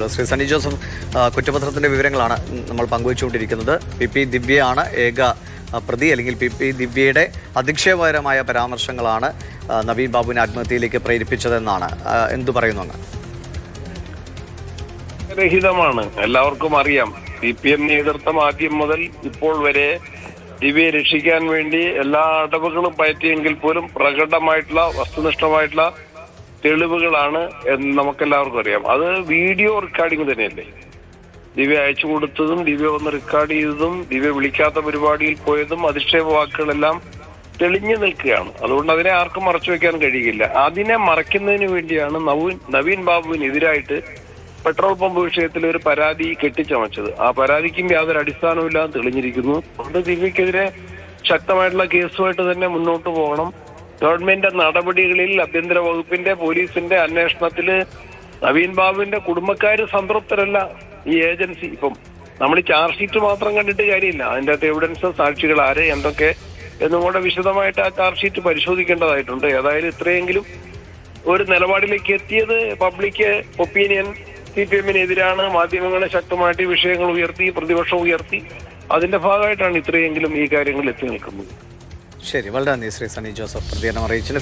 ശ്രീ സണ്ണി ജോസഫ് കുറ്റപത്രത്തിന്റെ വിവരങ്ങളാണ് നമ്മൾ പങ്കുവച്ചുകൊണ്ടിരിക്കുന്നത്. P P ദിവ്യയാണ് ഏക പ്രതി അല്ലെങ്കിൽ പി പി ദിവ്യയുടെ അധിക്ഷേപകരമായ പരാമർശങ്ങളാണ് നവീൻ ബാബുവിനെ ആത്മഹത്യയിലേക്ക് പ്രേരിപ്പിച്ചതെന്നാണ്. എന്തു പറയുന്നു രഹിതമാണ്. എല്ലാവർക്കും അറിയാം. സി പി എം നേതൃത്വം ആദ്യം മുതൽ ഇപ്പോൾ വരെ ദിവ്യയെ രക്ഷിക്കാൻ വേണ്ടി എല്ലാ അടവുകളും പയറ്റിയെങ്കിൽ പോലും പ്രകടമായിട്ടുള്ള വസ്തുനിഷ്ഠമായിട്ടുള്ള തെളിവുകളാണ് എന്ന് നമുക്കെല്ലാവർക്കും അറിയാം. അത് വീഡിയോ റെക്കോർഡിംഗ് തന്നെയല്ലേ? ദിവ്യ അയച്ചു കൊടുത്തതും ദിവ്യ വന്ന് റെക്കോർഡ് ചെയ്തതും ദിവ്യ വിളിക്കാത്ത പരിപാടിയിൽ പോയതും അധിക്ഷേപ വാക്കുകളെല്ലാം തെളിഞ്ഞു നിൽക്കുകയാണ്. അതുകൊണ്ട് അതിനെ ആർക്കും മറച്ചു വെക്കാൻ കഴിയില്ല അതിനെ മറയ്ക്കുന്നതിന് വേണ്ടിയാണ് നവീൻ നവീൻ ബാബുവിനെതിരായിട്ട് പെട്രോൾ പമ്പ് വിഷയത്തിൽ ഒരു പരാതി കെട്ടിച്ചമച്ചത്. ആ പരാതിക്കും യാതൊരു അടിസ്ഥാനവുമില്ലാതെ തെളിഞ്ഞിരിക്കുന്നു. അതുകൊണ്ട് ദിവ്യക്കെതിരെ ശക്തമായിട്ടുള്ള കേസുമായിട്ട് തന്നെ മുന്നോട്ട് പോകണം. ഗവൺമെന്റ് നടപടികളിൽ ആഭ്യന്തര വകുപ്പിന്റെ പോലീസിന്റെ അന്വേഷണത്തിൽ നവീൻ ബാബുവിന്റെ കുടുംബക്കാർ സംതൃപ്തരല്ല ഈ ഏജൻസി. ഇപ്പം നമ്മൾ ചാർജ് ഷീറ്റ് മാത്രം കണ്ടിട്ട് കാര്യമില്ല. അതിന്റെ അകത്ത് എവിഡൻസ് സാക്ഷികൾ ആരെ എന്തൊക്കെ എന്നും കൂടെ വിശദമായിട്ട് ആ ചാർജ് ഷീറ്റ് പരിശോധിക്കേണ്ടതായിട്ടുണ്ട്. ഏതായാലും ഇത്രയെങ്കിലും ഒരു നിലപാടിലേക്ക് എത്തിയത് പബ്ലിക് ഒപ്പീനിയൻ സി പി എമ്മിനെതിരാണ്. മാധ്യമങ്ങളെ ശക്തമായിട്ട് വിഷയങ്ങൾ ഉയർത്തി പ്രതിപക്ഷം ഉയർത്തി. അതിന്റെ ഭാഗമായിട്ടാണ് ഇത്രയെങ്കിലും ഈ കാര്യങ്ങൾ എത്തി നിൽക്കുന്നത്. ശരി വളരെ നന്ദി ശ്രീ സണ്ണി ജോസഫ്. പ്രതികരണം അറിയിച്ചു